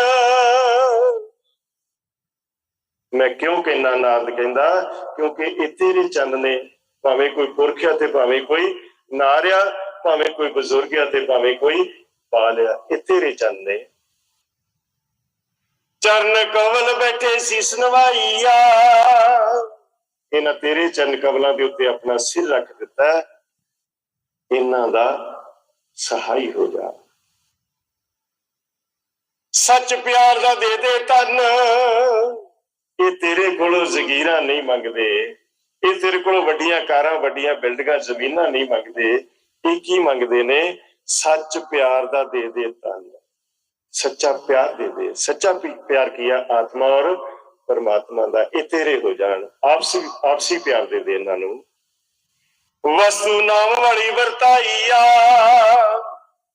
ਮੈਂ ਕਿਉਂ ਕਹਿਣਾ ਨਾਰਦ ਕਹਿੰਦਾ? ਕਿਉਂਕਿ ਇਹ ਤੇਰੇ ਚੰਨ ਨੇ, ਭਾਵੇਂ ਕੋਈ ਪੁਰਖਿਆ ਤੇ ਭਾਵੇਂ ਕੋਈ ਨਾਰਿਆ, ਭਾਵੇਂ ਕੋਈ ਬਜ਼ੁਰਗਿਆ ਤੇ ਭਾਵੇਂ ਕੋਈ ਪਾ ਲਿਆ ਇਹ ਤੇਰੇ ਚੰਨ ਨੇ। ਚਰਨ ਕਵਲ ਬੈਠੇ ਸੀਸ ਨਵਾਈਆ ਇਹਨਾਂ ਤੇਰੇ ਚੰਨ ਕਵਲਾਂ ਦੇ ਉੱਤੇ ਆਪਣਾ ਸਿਰ ਰੱਖ ਦਿੱਤਾ। ਇਹਨਾਂ ਦਾ ਸਹਾਈ ਹੋ ਜਾ। ਸੱਚ ਪਿਆਰ ਦਾ ਦੇ ਦੇ ਤਨ ਇਹ ਤੇਰੇ ਕੋਲੋਂ ਜ਼ਗੀਰਾਂ ਨਹੀਂ ਮੰਗਦੇ। ਇਹ ਤੇਰੇ ਕੋਲੋਂ ਵੱਡੀਆਂ ਕਾਰਾਂ, ਵੱਡੀਆਂ ਬਿਲਡਿੰਗਾਂ, ਜ਼ਮੀਨਾਂ ਨਹੀਂ ਮੰਗਦੇ। ਇਹ ਕੀ ਮੰਗਦੇ ਨੇ? ਸੱਚ ਪਿਆਰ ਦਾ ਦੇ ਦੇ ਤਨ ਸੱਚਾ ਪਿਆਰ ਦੇ ਦੇ। ਸੱਚਾ ਪਿ- ਪਿਆਰ ਕੀਆ ਆਤਮਾ ਔਰ ਪਰਮਾਤਮਾ ਦਾ। ਇਹ ਤੇਰੇ ਹੋ ਜਾਣ। ਆਪਸੀ ਆਪਸੀ ਪਿਆਰ ਦੇ ਦੇ ਇਹਨਾਂ ਨੂੰ। ਵਸਤੂ ਨਾਮ ਵਾਲੀ ਵਰਤਾਈਆ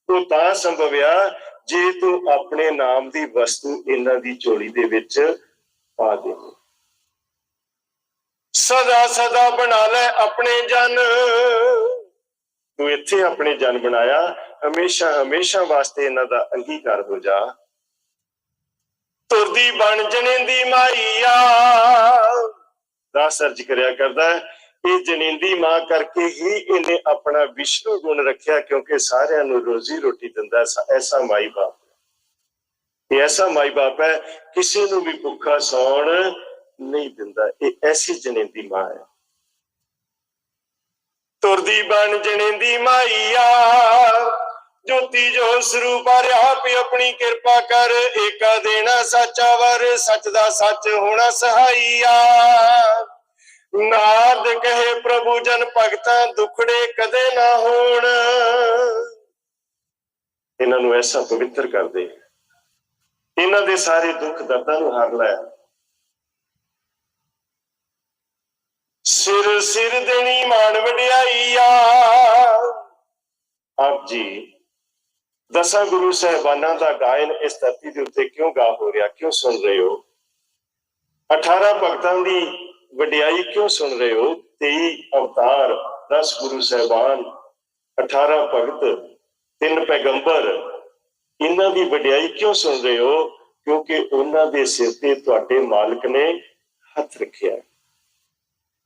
ਤੂੰ ਤਾਂ ਸੰਭਵਿਆ ਜੇ ਤੂੰ ਆਪਣੇ ਨਾਮ ਦੀ ਵਸਤੂ ਇਹਨਾਂ ਦੀ ਝੋਲੀ ਦੇ ਵਿੱਚ ਪਾ ਦੇ। ਸਦਾ ਸਦਾ ਬਣਾ ਲੈ ਆਪਣੇ ਜਨ। ਤੂੰ ਇੱਥੇ ਆਪਣੇ ਜਨ ਬਣਾਇਆ। ਹਮੇਸ਼ਾ ਹਮੇਸ਼ਾ ਵਾਸਤੇ ਇਹਨਾਂ ਦਾ ਅੰਗੀਕਾਰ ਹੋ ਜਾ। ਤੁਰਦੀ ਬਣ ਜਣੇਂਦੀ ਮਾਈਆ ਦਾ ਸਰਜ ਕਰਿਆ ਕਰਦਾ ਇਹ ਜਣੇਂਦੀ ਮਾਂ ਕਰਕੇ ਹੀ ਇਹਨੇ ਆਪਣਾ ਵਿਸ਼ਨੂੰ ਗੁਣ ਰੱਖਿਆ ਕਿਉਂਕਿ ਸਾਰਿਆਂ ਨੂੰ ਰੋਜ਼ੀ ਰੋਟੀ ਦਿੰਦਾ ਐਸਾ- ਮਾਈ ਬਾਪ ਇਹ ਐਸਾ ਮਾਈ ਬਾਪ ਹੈ, ਕਿਸੇ ਨੂੰ ਵੀ ਭੁੱਖਾ ਸੌਣ ਨਹੀਂ ਦਿੰਦਾ। ਇਹ ਐਸੀ ਜਣੇਂਦੀ ਮਾਂ ਹੈ। ਤੁਰਦੀ ਬਣ ਜਣੇਂਦੀ ਮਾਈਆ, ਜੋਤੀ ਜੋ ਸਰੂਪ ਆਪ ਆਪਣੀ ਕਿਰਪਾ ਕਰ। ਏਕਾ ਦੇਣਾ ਸੱਚਾ ਵਰ, ਸੱਚ ਦਾ ਸੱਚ ਹੋਣਾ ਸਹਾਈਆ। ਨਾਦ ਕਹੇ ਪ੍ਰਭੂ ਜਨ ਭਗਤਾਂ ਦੁਖੜੇ ਕਦੇ ਨਾ ਹੋਣ। ਇਹਨਾਂ ਨੂੰ ਐਸਾ ਪਵਿੱਤਰ ਕਰ ਦੇ ਇਹਨਾਂ ਦੇ ਸਾਰੇ ਦੁੱਖ ਦਰਦਾਂ ਨੂੰ ਹਰ ਲੈ ਸਿਰ ਸਿਰ ਦੇਣੀ ਮਾਣ ਵਡਿਆਈਆ। ਆਪ ਜੀ, ਦਸਾਂ ਗੁਰੂ ਸਾਹਿਬਾਨਾਂ ਦਾ ਗਾਇਨ ਇਸ ਧਰਤੀ ਦੇ ਉੱਤੇ ਕਿਉਂ ਗਾ ਹੋ ਰਿਹਾ, ਕਿਉਂ ਸੁਣ ਰਹੇ ਹੋ? 18 ਭਗਤਾਂ ਦੀ ਵਡਿਆਈ ਕਿਉਂ ਸੁਣ ਰਹੇ ਹੋ? 23 ਅਵਤਾਰ 10 ਗੁਰੂ ਸਾਹਿਬਾਨ 18 ਭਗਤ, ਤਿੰਨ ਪੈਗੰਬਰ। ਇਹਨਾਂ ਦੀ ਵਡਿਆਈ ਕਿਉਂ ਸੁਣ ਰਹੇ ਹੋ? ਕਿਉਂਕਿ ਉਹਨਾਂ ਦੇ ਸਿਰ ਤੇ ਤੁਹਾਡੇ ਮਾਲਕ ਨੇ ਹੱਥ ਰੱਖਿਆ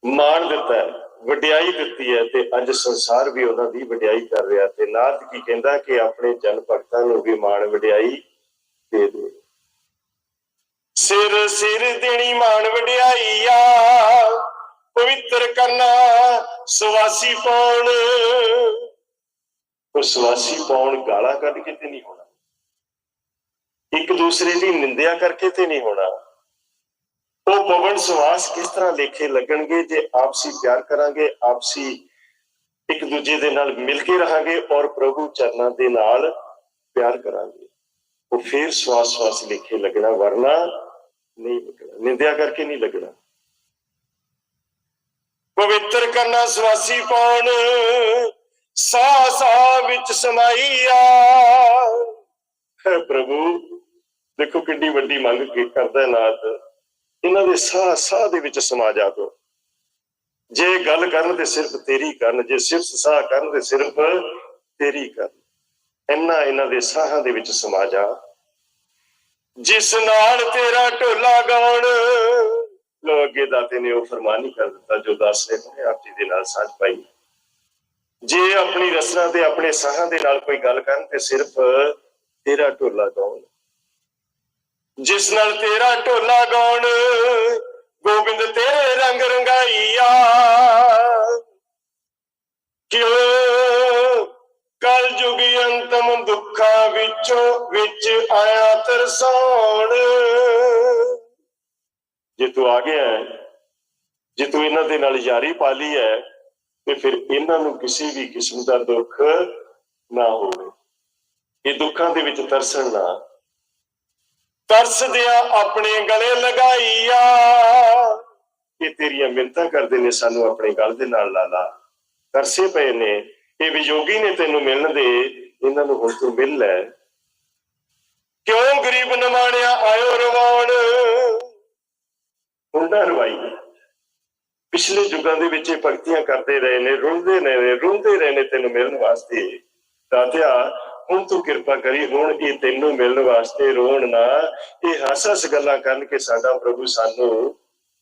ਮਾਣ ਦਿੱਤਾ ਵਡਿਆਈ ਦਿੱਤੀ ਹੈ ਤੇ ਅੱਜ ਸੰਸਾਰ ਵੀ ਉਹਨਾਂ ਦੀ ਵਡਿਆਈ ਕਰ ਰਿਹਾ ਤੇ ਨਾਥ ਕੀ ਕਹਿੰਦਾ ਕਿ ਆਪਣੇ ਜਨ ਭਗਤਾਂ ਨੂੰ ਵੀ ਮਾਣ ਵਡਿਆਈ ਦੇ ਦੇ ਸਿਰ ਸਿਰ ਦੇਣੀ ਮਾਣ ਵਡਿਆਈਆ, ਪਵਿੱਤਰ ਕਰਨਾ ਸਵਾਸੀ ਪਾਉਣ। ਉਹ ਸਵਾਸੀ ਪਾਉਣ ਗਾਲਾਂ ਕੱਢ ਕੇ ਤੇ ਨਹੀਂ ਹੋਣਾ। ਇੱਕ ਦੂਸਰੇ ਦੀ ਨਿੰਦਿਆ ਕਰਕੇ ਤੇ ਨਹੀਂ ਹੋਣਾ। ਉਹ ਪਵਨ ਸਵਾਸ ਕਿਸ ਤਰ੍ਹਾਂ ਲੇਖੇ ਲੱਗਣਗੇ ਜੇ ਆਪਸੀ ਪਿਆਰ ਕਰਾਂਗੇ, ਆਪਸੀ ਇੱਕ ਦੂਜੇ ਦੇ ਨਾਲ ਮਿਲ ਕੇ ਰਹਾਂਗੇ ਔਰ ਪ੍ਰਭੂ ਚਰਨਾਂ ਦੇ ਨਾਲ ਪਿਆਰ ਕਰਾਂਗੇ। ਉਹ ਫੇਰ ਸਵਾਸ ਸਵਾਸ ਲੇਖੇ ਲੱਗਣਾ ਵਰਨਾ ਨਹੀਂ ਲੱਗਣਾ ਨਿੰਦਿਆ ਕਰਕੇ ਨਹੀਂ ਲੱਗਣਾ। ਪਵਿੱਤਰ ਕਰਨਾ ਸਵਾਸੀ ਪਾਉਣ ਸਾ ਸਾ ਵਿੱਚ ਸਮਾਈਆ ਹੈ ਪ੍ਰਭੂ, ਦੇਖੋ ਕਿੰਨੀ ਵੱਡੀ ਮੰਗ ਕੀ ਕਰਦਾ ਹੈ ਨਾਥ। ਇਹਨਾਂ ਦੇ ਸਾਹ ਸਾਹ ਦੇ ਵਿੱਚ ਸਮਾ ਜਾ ਤੋ ਜੇ ਗੱਲ ਕਰਨ ਤੇ ਸਿਰਫ ਤੇਰੀ ਕਰਨ, ਜੇ ਸਿਰਫ ਸਾਹ ਕਰਨ ਤੇ ਸਿਰਫ ਤੇਰੀ ਕਰਨ, ਇੰਨਾ ਇਹਨਾਂ ਦੇ ਸਾਹਾਂ ਦੇ ਵਿੱਚ ਸਮਾ ਜਾ। ਜਿਸ ਨਾਲ ਤੇਰਾ ਢੋਲਾ ਗਾਉਣ। ਲੋ ਅੱਗੇ ਦਾਤੇ ਨੇ ਉਹ ਫਰਮਾਨ ਫਰਮਾਨੀ ਕਰ ਦਿੱਤਾ, ਜੋ ਦਾਸ ਨੇ ਆਪਣੇ ਆਪ ਜੀ ਦੇ ਨਾਲ ਸਾਂਝ ਪਾਈ। ਜੇ ਆਪਣੀ ਰਸਨਾ ਤੇ ਆਪਣੇ ਸਾਹਾਂ ਦੇ ਨਾਲ ਕੋਈ ਗੱਲ ਕਰਨ ਤੇ ਸਿਰਫ ਤੇਰਾ ਢੋਲਾ ਗਾਉਣ। ਜਿਸ ਨਾਲ ਤੇਰਾ ਢੋਲਾ ਗਾਉਣ, ਗੋਬਿੰਦ ਤੇਰੇ ਰੰਗ ਰੰਗਾਈਆ। ਕਿਉ ਕਲ ਜੁਗੀ ਅੰਤਮ ਦੁੱਖਾਂ ਵਿੱਚੋਂ ਵਿੱਚ ਆਇਆ ਤਰਸਾਉਣ। ਜੇ ਤੂੰ ਗਿਆ ਹੈ, ਜੇ ਤੂੰ ਇਹਨਾਂ ਦੇ ਨਾਲ ਯਾਰੀ ਪਾ ਲਈ ਹੈ ਤੇ ਫਿਰ ਇਹਨਾਂ ਨੂੰ ਕਿਸੇ ਵੀ ਕਿਸਮ ਦਾ ਦੁੱਖ ਨਾ ਹੋਵੇ। ਇਹ ਦੁੱਖਾਂ ਦੇ ਵਿੱਚ ਤਰਸਣ ਨਾ। ਤਰਸਦਿਆਂ ਆਪਣੇ ਗਲੇ ਲਗਾਈਆ। ਇਹ ਤੇਰੀਆਂ ਮਿੰਤਾਂ ਕਰਦੇ ਨੇ ਸਾਨੂੰ ਆਪਣੇ ਗਲ ਦੇ ਨਾਲ ਲਾ ਲਾ। ਤਰਸੇ ਪਏ ਨੇ। ਇਹ ਵਿਯੋਗੀ ਨੇ ਤੈਨੂੰ ਮਿਲਣ ਦੇ, ਇਹਨਾਂ ਨੂੰ ਹੁਣ ਤੂੰ ਮਿਲ ਲੈ। ਕਿਉਂ ਗਰੀਬ ਨਮਾਣਿਆ ਆਇਓ ਰਵਾਉਣ? ਹੁੰਦਾ ਰਵਾਈ। ਪਿਛਲੇ ਯੁੱਗਾਂ ਦੇ ਵਿੱਚ ਇਹ ਭਗਤੀਆਂ ਕਰਦੇ ਰਹੇ ਨੇ, ਰੁੰਦੇ ਨੇ, ਰੁੰਦੇ ਰਹੇ ਨੇ ਤੈਨੂੰ ਮਿਲਣ ਵਾਸਤੇ। ਦਾਤਿਆ, ਹੁਣ ਤੂੰ ਕਿਰਪਾ ਕਰੀ, ਹੁਣ ਇਹ ਤੈਨੂੰ ਮਿਲਣ ਵਾਸਤੇ ਰੋਣ ਨਾ। ਇਹ ਹੱਸ ਹੱਸ ਗੱਲਾਂ ਕਰਨ ਕਿ ਸਾਡਾ ਪ੍ਰਭੂ ਸਾਨੂੰ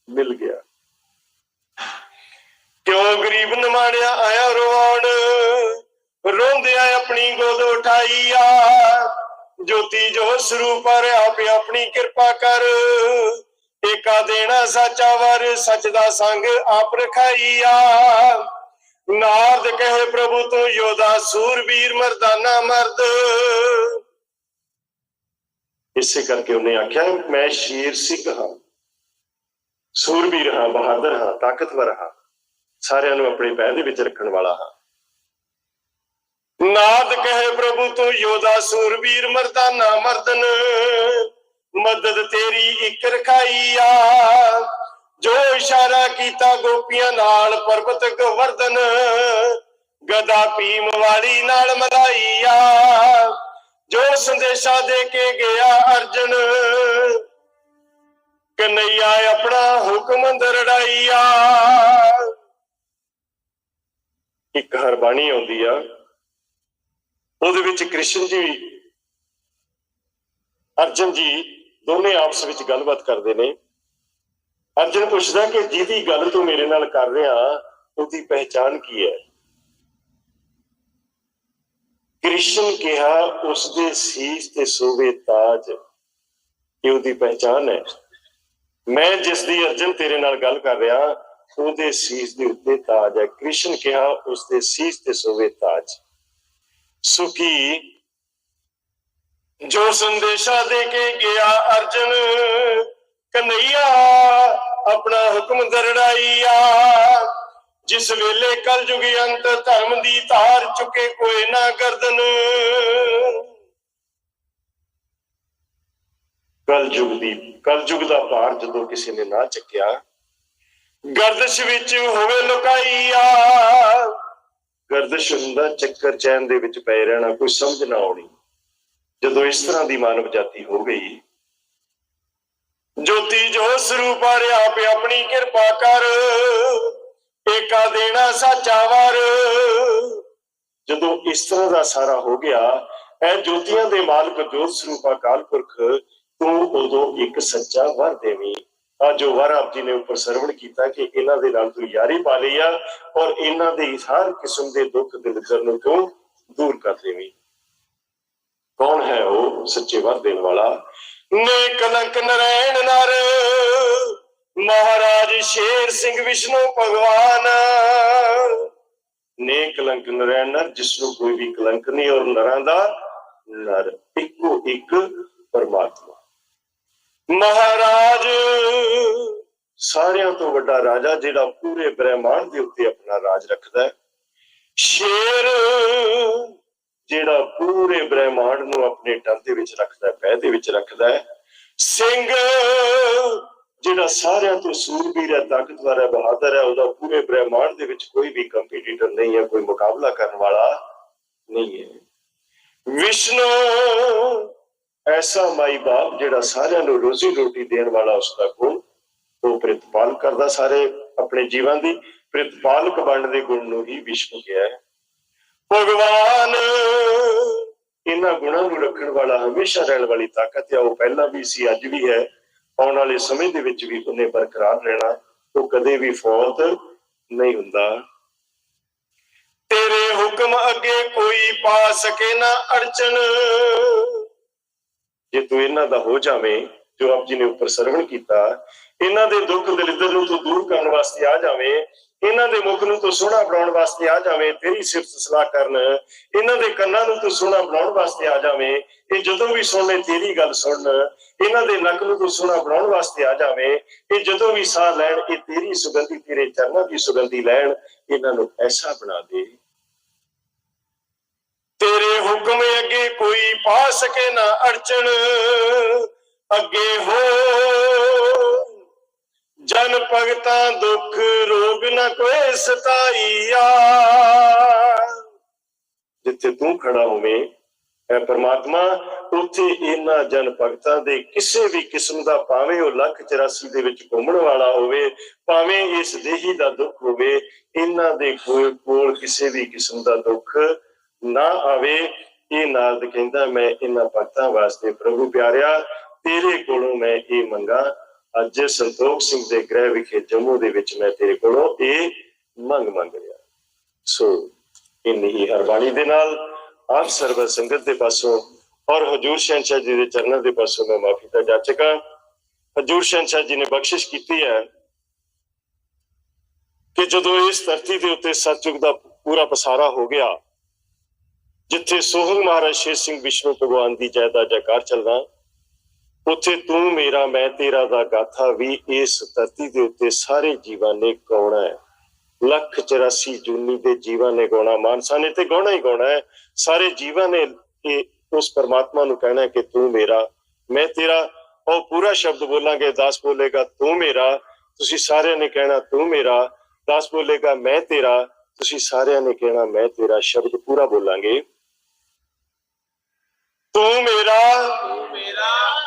ਮਿਲ ਗਿਆ। ਕਿਉਂ ਗਰੀਬ ਨਮਾਣਿਆ ਆਇਆ ਰੋਣ? ਰੋਂਦਿਆਂ ਆਪਣੀ ਗੋਦ ਉਠਾਈਆ ਜੋਤੀ ਜੋ ਸਰੂਪ ਆਪੇ ਆਪਣੀ ਕਿਰਪਾ ਕਰ। ਏਕਾ ਦੇਣਾ ਸੱਚਾ ਵਰ, ਸੱਚ ਦਾ ਸੰਗ ਆਪ ਰਖਾਈਆ ਨਾਰਦ ਕਹੇ ਪ੍ਰਭੂ, ਤੂੰ ਯੋਧਾ ਸੂਰਬੀਰ ਮਰਦਾਨਾ ਮਰਦ। ਇਸੇ ਕਰਕੇ ਉਹਨੇ ਆਖਿਆ, ਮੈਂ ਸ਼ੇਰ ਸਿੰਘ ਹਾਂ। ਸੂਰਬੀਰ ਹਾਂ, ਬਹਾਦਰ ਹਾਂ, ਤਾਕਤਵਰ ਹਾਂ। ਸਾਰਿਆਂ ਨੂੰ ਆਪਣੀ ਪੈਰ ਦੇ ਵਿੱਚ ਰੱਖਣ ਵਾਲਾ ਹਾਂ। ਨਾਦ ਕਹੇ ਪ੍ਰਭੂ ਤੂੰ, ਯੋਧਾ ਸੂਰਬੀਰ ਮਰਦਾਨਾ ਮਰਦਨ। ਮਦਦ ਤੇਰੀ ਇੱਕ ਰਖਾਈਆ ਜੋ ਇਸ਼ਾਰਾ ਕੀਤਾ ਗੋਪੀਆਂ ਨਾਲ ਪਰਬਤ ਗਵਰਦਨ ਗਦਾ ਭੀਮ ਵਾਲੀ ਨਾਲ ਮਲਾਈ ਆ। ਜੋ ਸੰਦੇਸ਼ਾ ਦੇ ਕੇ ਗਿਆ ਅਰਜਨ। ਕਨਈਆ ਆਪਣਾ ਹੁਕਮ ਦਰੜਾਈਆ ਇੱਕ ਹਰਬਾਣੀ ਆਉਂਦੀ ਆ, ਉਹਦੇ ਵਿੱਚ ਕ੍ਰਿਸ਼ਨ ਜੀ, ਅਰਜਨ ਜੀ ਦੋਨੇ ਆਪਸ ਵਿੱਚ ਗੱਲਬਾਤ ਕਰਦੇ ਨੇ। ਅਰਜਨ ਪੁੱਛਦਾ ਕਿ ਜਿਹਦੀ ਗੱਲ ਤੂੰ ਮੇਰੇ ਨਾਲ ਕਰ ਰਿਹਾ, ਉਹਦੀ ਪਹਿਚਾਨ ਕੀ ਹੈ? ਕ੍ਰਿਸ਼ਨ ਕਿਹਾ ਉਸ ਦੇ ਸੀਸ ਤੇ ਸੋਵੇ ਤਾਜ ਇਹ ਉਹਦੀ ਪਹਿਚਾਨ ਹੈ। ਮੈਂ ਜਿਸ ਦੀ ਅਰਜਨ ਤੇਰੇ ਨਾਲ ਗੱਲ ਕਰ ਰਿਹਾ ਉਹਦੇ ਸੀਸ ਦੇ ਉੱਤੇ ਤਾਜ ਹੈ। ਕ੍ਰਿਸ਼ਨ ਕਿਹਾ ਉਸ ਦੇ ਸੀਸ ਤੇ ਸੋਵੇ ਤਾਜ। ਸੁਖੀ, ਜੋ ਸੰਦੇਸ਼ਾ ਦੇ ਕੇ ਗਿਆ ਅਰਜਨ, ਕਨਈਆ ਆਪਣਾ ਹੁਕਮ ਦਰੜਾਈਆ। ਜਿਸ ਵੇਲੇ ਕਲਯੁਗ ਅੰਤ ਧਰਮ ਦੀ ਧਾਰ ਚੁਕੇ ਕੋਈ ਨਾ ਗਰਦਨ। ਕਲਯੁਗ ਦੀ ਕਲਯੁਗ ਦਾ ਭਾਰ ਜਦੋਂ ਕਿਸੇ ਨੇ ਨਾ ਚੱਕਿਆ ਗਰਦਸ਼ ਵਿੱਚ ਹੋਵੇ ਲੁਕਾਈਆ। ਗਰਦਸ਼ ਹੁੰਦਾ ਚੱਕਰ ਚੈਨ ਦੇ ਵਿੱਚ ਪੈ ਰਹਿਣਾ ਕੋਈ ਸਮਝ ਨਾ ਆਉਣੀ। ਜਦੋਂ ਇਸ ਤਰ੍ਹਾਂ ਦੀ ਮਾਨਵ ਜਾਤੀ ਹੋ ਗਈ, ਜੋਤੀ ਜੋ ਸਰੂਪ ਹਰਿ ਆਪੇ ਆਪਣੀ ਕਿਰਪਾ ਕਰ ਏਕਾ ਦੇਣਾ ਸਾਚਾ ਵਰ। ਜਦੋਂ ਇਸ ਤਰ੍ਹਾਂ ਦਾ ਸਾਰਾ ਹੋ ਗਿਆ ਐ ਜੋਤੀਆਂ ਦੇ ਮਾਲਕ ਜੋਤ ਸਰੂਪ ਅਕਾਲ ਪੁਰਖ ਤੂੰ ਉਦੋਂ ਇੱਕ ਸੱਚਾ ਵਰ ਦੇਵੀਂ। ਜੋ ਵਾਰ ਆਪ ਜੀ ਨੇ ਉੱਪਰ ਸਰਵਣ ਕੀਤਾ ਕਿ ਇਹਨਾਂ ਦੇ ਨਾਲ ਤੂੰ ਯਾਰੀ ਪਾ ਲਈ ਆ ਔਰ ਇਹਨਾਂ ਦੇ ਹਰ ਕਿਸਮ ਦੇ ਦੁੱਖ ਦਿਲਦਰ ਨੂੰ ਤੂੰ ਦੂਰ ਕਰ ਦੇਵੀਂ। ਕੌਣ ਹੈ ਉਹ ਸੱਚੇ ਵਰ ਦੇਣ ਵਾਲਾ? ਨੇ ਕਲੰਕ ਨਰੈਣ ਨਰ, ਮਹਾਰਾਜ ਸ਼ੇਰ ਸਿੰਘ ਵਿਸ਼ਨੂੰ ਭਗਵਾਨ। ਨੇ ਕਲੰਕ ਨਰੈਣ ਨਰ ਜਿਸ ਨੂੰ ਕੋਈ ਵੀ ਕਲੰਕ ਨਹੀਂ ਔਰ ਨਰਾਂ ਦਾ ਨਰ, ਇੱਕੋ ਇੱਕ ਪਰਮਾਤਮਾ। ਮਹਾਰਾਜ, ਸਾਰਿਆਂ ਤੋਂ ਵੱਡਾ ਰਾਜਾ ਜਿਹੜਾ ਪੂਰੇ ਬ੍ਰਹਿਮੰਡ ਦੇ ਉੱਤੇ ਆਪਣਾ ਰਾਜ ਰੱਖਦਾ ਹੈ। ਸ਼ੇਰ ਜਿਹੜਾ ਪੂਰੇ ਬ੍ਰਹਿਮੰਡ ਨੂੰ ਆਪਣੇ ਟਰ ਦੇ ਵਿੱਚ ਰੱਖਦਾ ਹੈ, ਪੈਰ ਦੇ ਵਿੱਚ ਰੱਖਦਾ ਹੈ। ਸਿੰਘ ਜਿਹੜਾ ਸਾਰਿਆਂ ਤੋਂ ਸੂਰਬੀਰ ਹੈ, ਤਾਕਤਵਰ ਹੈ, ਬਹਾਦਰ ਹੈ, ਉਹਦਾ ਪੂਰੇ ਬ੍ਰਹਿਮੰਡ ਦੇ ਵਿੱਚ ਕੋਈ ਵੀ ਕੰਪੀਟੀਟਰ ਨਹੀਂ ਹੈ, ਕੋਈ ਮੁਕਾਬਲਾ ਕਰਨ ਵਾਲਾ ਨਹੀਂ ਹੈ। ਵਿਸ਼ਨੂੰ ਐਸਾ ਮਾਈ ਬਾਪ ਜਿਹੜਾ ਸਾਰਿਆਂ ਨੂੰ ਰੋਜ਼ੀ ਰੋਟੀ ਦੇਣ ਵਾਲਾ ਉਸਦਾ ਗੁਣ, ਉਹ ਪ੍ਰਤਪਾਲ ਕਰਦਾ ਸਾਰੇ ਆਪਣੇ ਜੀਵਨ ਦੀ, ਪ੍ਰਤਪਾਲਕ ਬਣਨ ਦੇ ਗੁਣ ਨੂੰ ਹੀ ਵਿਸ਼ਨੂੰ ਕਿਹਾ ਹੈ। ਭਗਵਾਨ, ਇਹਨਾਂ ਗੁਣਾਂ ਨੂੰ ਰੱਖਣ ਵਾਲਾ ਹਮੇਸ਼ਾ ਰਹਿਣ ਵਾਲੀ ਤਾਕਤ ਹੈ ਉਹ ਪਹਿਲਾਂ ਵੀ ਸੀ, ਅੱਜ ਵੀ ਹੈ। ਆਉਣ ਵਾਲੇ ਸਮੇਂ ਦੇ ਵਿੱਚ ਵੀ ਉਹਨੇ ਬਰਕਰਾਰ ਰਹਿਣਾ, ਉਹ ਕਦੇ ਵੀ ਫੌਤ ਨਹੀਂ ਹੁੰਦਾ। ਤੇਰੇ ਹੁਕਮ ਅੱਗੇ ਕੋਈ ਪਾ ਸਕੇ ਨਾ ਅੜਚਨ ਜੇ ਤੂੰ ਇਹਨਾਂ ਦਾ ਹੋ ਜਾਵੇਂ, ਜੋ ਆਪ ਜੀ ਨੇ ਉੱਪਰ ਸਰਵਣ ਕੀਤਾ, ਇਹਨਾਂ ਦੇ ਦੁੱਖ ਦਲਿੱਦਰ ਨੂੰ ਤੂੰ ਦੂਰ ਕਰਨ ਵਾਸਤੇ ਆ ਜਾਵੇਂ, ਇਹਨਾਂ ਦੇ ਮੁਖ ਨੂੰ ਤੂੰ ਸੋਹਣਾ ਬਣਾਉਣ ਵਾਸਤੇ ਆ ਜਾਵੇਂ, ਤੇਰੀ ਸਿਫਤ ਸਲਾਹ ਕਰਨ, ਇਹਨਾਂ ਦੇ ਕੰਨਾਂ ਨੂੰ ਤੂੰ ਸੋਹਣਾ ਬਣਾਉਣ ਵਾਸਤੇ ਆ ਜਾਵੇਂ, ਇਹ ਜਦੋਂ ਵੀ ਸੁਣਨੇ ਤੇਰੀ ਗੱਲ ਸੁਣਨ ਇਹਨਾਂ ਦੇ ਨੱਕ ਨੂੰ ਤੂੰ ਸੋਹਣਾ ਬਣਾਉਣ ਵਾਸਤੇ ਆ ਜਾਵੇਂ, ਇਹ ਜਦੋਂ ਵੀ ਸਾਹ ਲੈਣ, ਇਹ ਤੇਰੀ ਸੁਗੰਧੀ, ਤੇਰੇ ਚਰਨਾਂ ਦੀ ਸੁਗੰਧੀ ਲੈਣ, ਇਹਨਾਂ ਨੂੰ ਐਸਾ ਬਣਾ ਦੇ। ਤੇਰੇ ਹੁਕਮ ਅੱਗੇ ਕੋਈ ਪਾ ਸਕੇ ਨਾ ਅੜਚਣ, ਅੱਗੇ ਹੋ। ਜਨ ਭਗਤਾਂ ਦੁੱਖ ਰੋਗ ਨਾ ਕੋਈ ਸਤਾਈਆ ਜਿੱਥੇ ਤੂੰ ਖੜਾ ਹੋਵੇਂ, ਐ ਪ੍ਰਮਾਤਮਾ, ਉੱਥੇ ਇਹਨਾਂ ਜਨ ਭਗਤਾਂ ਦੇ ਕਿਸੇ ਵੀ ਕਿਸਮ ਦਾ ਭਾਵੇਂ ਉਹ ਲੱਖ 84 ਦੇ ਵਿੱਚ ਘੁੰਮਣ ਵਾਲਾ ਹੋਵੇ, ਭਾਵੇਂ ਇਸ ਦੇਹੀ ਦਾ ਦੁੱਖ ਹੋਵੇ, ਇਹਨਾਂ ਦੇ ਕੋਲ ਕੋਲ ਕਿਸੇ ਵੀ ਕਿਸਮ ਦਾ ਦੁੱਖ ਨਾ ਆਵੇ, ਇਹ ਨਾਰਦ ਕਹਿੰਦਾ ਮੈਂ ਇਹਨਾਂ ਭਗਤਾਂ ਵਾਸਤੇ ਪ੍ਰਭੂ ਪਿਆਰਿਆ, ਤੇਰੇ ਕੋਲੋਂ ਮੈਂ ਇਹ ਮੰਗਾ। ਅੱਜ ਸੰਤੋਖ ਸਿੰਘ ਦੇ ਗ੍ਰਹਿ ਵਿਖੇ ਜੰਮੂ ਦੇ ਵਿੱਚ ਮੈਂ ਤੇਰੇ ਕੋਲੋਂ ਇਹ ਮੰਗ ਮੰਗ ਰਿਹਾ। ਸੋ, ਇੰਨੀ ਹੀ ਹਰਬਾਣੀ ਦੇ ਨਾਲ ਆਪ ਸਰਵ ਸੰਗਤ ਦੇ ਪਾਸੋਂ ਔਰ ਹਜੂਰ ਸ਼ੰਸ਼ਾ ਜੀ ਦੇ ਚਰਨਾਂ ਦੇ ਪਾਸੋਂ ਮੈਂ ਮਾਫੀ ਤਾਂ ਜਾਚਕਾਂ ਹਜੂਰ ਸ਼ੰਸ਼ਾ ਜੀ ਨੇ ਬਖਸ਼ਿਸ਼ ਕੀਤੀ ਹੈ ਕਿ ਜਦੋਂ ਇਸ ਧਰਤੀ ਦੇ ਉੱਤੇ ਸਤਜੁਗ ਦਾ ਪੂਰਾ ਪਸਾਰਾ ਹੋ ਗਿਆ ਜਿੱਥੇ ਸੋਹਣ ਮਹਾਰਾਜ ਸ਼ੇਰ ਸਿੰਘ ਵਿਸ਼ਨੂੰ ਭਗਵਾਨ ਦੀ ਜੈ ਦਾ ਜੈਕਾਰ ਚੱਲਦਾ ਉੱਥੇ ਤੂੰ ਮੇਰਾ, ਮੈਂ ਤੇਰਾ ਦਾ ਗਾਥਾ ਵੀ ਇਸ ਧਰਤੀ ਦੇ ਉੱਤੇ ਸਾਰੇ ਜੀਵਾਂ ਨੇ ਗਾਉਣਾ ਹੈ। ਲੱਖ 84 ਜੂਨੀ ਦੇ ਜੀਵਾਂ ਨੇ ਗਾਉਣਾ ਮਾਨਸਾ ਨੇ ਤੇ ਗਾਉਣਾ ਹੀ ਗਾਉਣਾ ਹੈ। ਸਾਰੇ ਜੀਵਾਂ ਨੇ ਇਹ ਉਸ ਪਰਮਾਤਮਾ ਨੂੰ ਕਹਿਣਾ ਕਿ ਤੂੰ ਮੇਰਾ, ਮੈਂ ਤੇਰਾ। ਉਹ ਪੂਰਾ ਸ਼ਬਦ ਬੋਲਾਂਗੇ, ਦਾਸ ਬੋਲੇਗਾ, ਤੂੰ ਮੇਰਾ। ਤੁਸੀਂ ਸਾਰਿਆਂ ਨੇ ਕਹਿਣਾ, ਤੂੰ ਮੇਰਾ। ਦਾਸ ਬੋਲੇਗਾ, ਮੈਂ ਤੇਰਾ। ਤੁਸੀਂ ਸਾਰਿਆਂ ਨੇ ਕਹਿਣਾ, ਮੈਂ ਤੇਰਾ। ਸ਼ਬਦ ਪੂਰਾ ਬੋਲਾਂਗੇ। ਤੂੰ ਮੇਰਾ,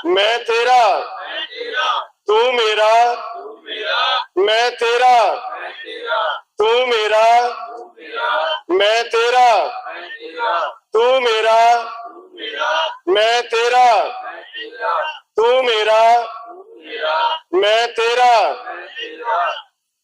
ਮੈਂ ਤੇਰਾ, ਤੂੰ ਮੇਰਾ, ਮੈਂ ਤੇਰਾ, ਤੂੰ ਮੇਰਾ, ਮੈਂ ਤੇਰਾ, ਤੂੰ ਮੇਰਾ, ਮੈਂ ਤੇਰਾ, ਤੂੰ ਮੇਰਾ, ਮੈਂ ਤੇਰਾ